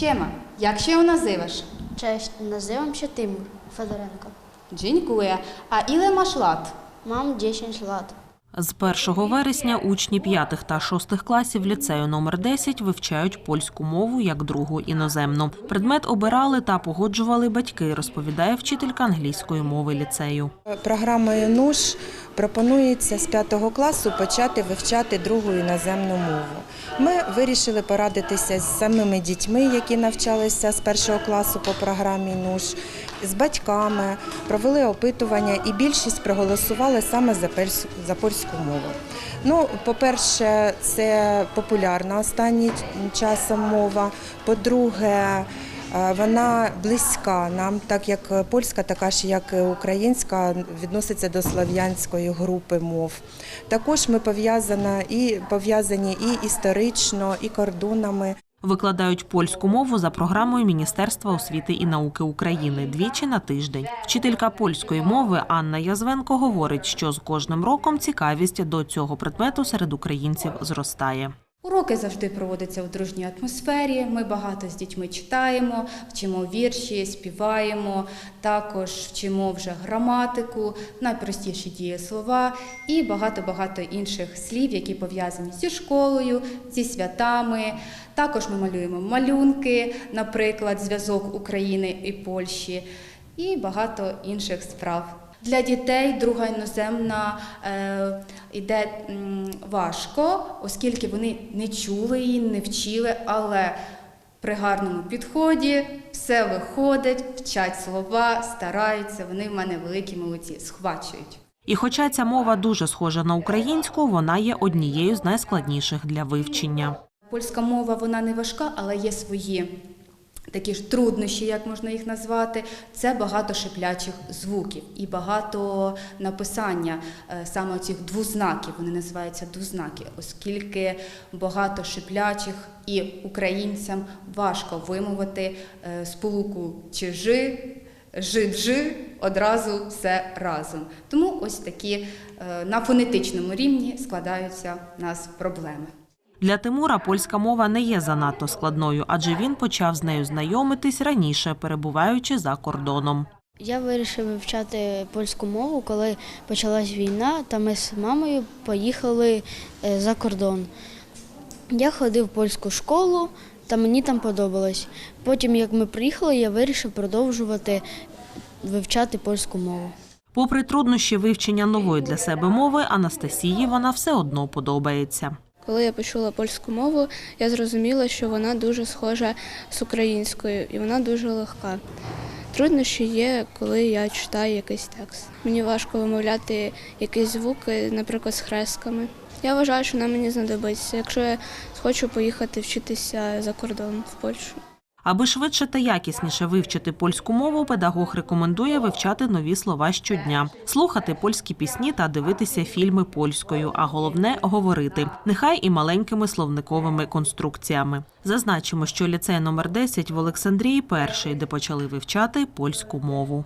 Siema, jak się nazywasz? Cześć, nazywam się Timur Fedorenko. Dziękuję. A ile masz lat? Mam 10 lat. З 1 вересня учні 5 та 6 класів ліцею номер 10 вивчають польську мову як другу іноземну. Предмет обирали та погоджували батьки, розповідає вчителька англійської мови ліцею. Програмою НУШ пропонується з 5 класу почати вивчати другу іноземну мову. Ми вирішили порадитися з самими дітьми, які навчалися з першого класу по програмі НУШ, з батьками, провели опитування і більшість проголосували саме за польську мову. Ну, по-перше, це популярна останнім часом мова. По-друге, Е, Вона близька нам, так як польська, така ж як українська, відноситься до слов'янської групи мов. Також ми пов'язані і пов'язані і історично, і кордонами. Викладають польську мову за програмою Міністерства освіти і науки України двічі на тиждень. Вчителька польської мови Анна Язвенко говорить, що з кожним роком цікавість до цього предмету серед українців зростає. Уроки завжди проводяться в дружній атмосфері. Ми багато з дітьми читаємо, вчимо вірші, співаємо, також вчимо вже граматику, найпростіші дієслова і багато-багато інших слів, які пов'язані зі школою, зі святами. Також ми малюємо малюнки, наприклад, зв'язок України і Польщі, і багато інших справ. Для дітей друга іноземна е, йде важко, оскільки вони не чули її, не вчили, але при гарному підході все виходить, вчать слова, стараються. Вони в мене великі молодці, схвачують. І хоча ця мова дуже схожа на українську, вона є однією з найскладніших для вивчення. Польська мова вона не важка, але є свої такі ж труднощі, як можна їх назвати. Це багато шиплячих звуків і багато написання е, саме цих двознаків. Вони називаються двознаки, оскільки багато шиплячих і українцям важко вимовити е, сполуку чи жи. Жи-джи одразу все разом. Тому ось такі е, на фонетичному рівні складаються в нас проблеми. Для Тимура польська мова не є занадто складною, адже він почав з нею знайомитись раніше, перебуваючи за кордоном. Я вирішив вивчати польську мову, коли почалась війна, та ми з мамою поїхали е, за кордон. Я ходив в польську школу, та мені там подобалось. Потім, як ми приїхали, я вирішив продовжувати вивчати польську мову. Попри труднощі вивчення нової для себе мови, Анастасії вона все одно подобається. Коли я почула польську мову, я зрозуміла, що вона дуже схожа з українською і вона дуже легка. Труднощі є, коли я читаю якийсь текст. Мені важко вимовляти якісь звуки, наприклад, з хресками. Я вважаю, що вона мені знадобиться, якщо я хочу поїхати вчитися за кордон в Польщу. Аби швидше та якісніше вивчити польську мову, педагог рекомендує вивчати нові слова щодня, слухати польські пісні та дивитися фільми польською, а головне говорити, нехай і маленькими словниковими конструкціями. Зазначимо, що ліцей номер 10 в Олександрії перший, де почали вивчати польську мову.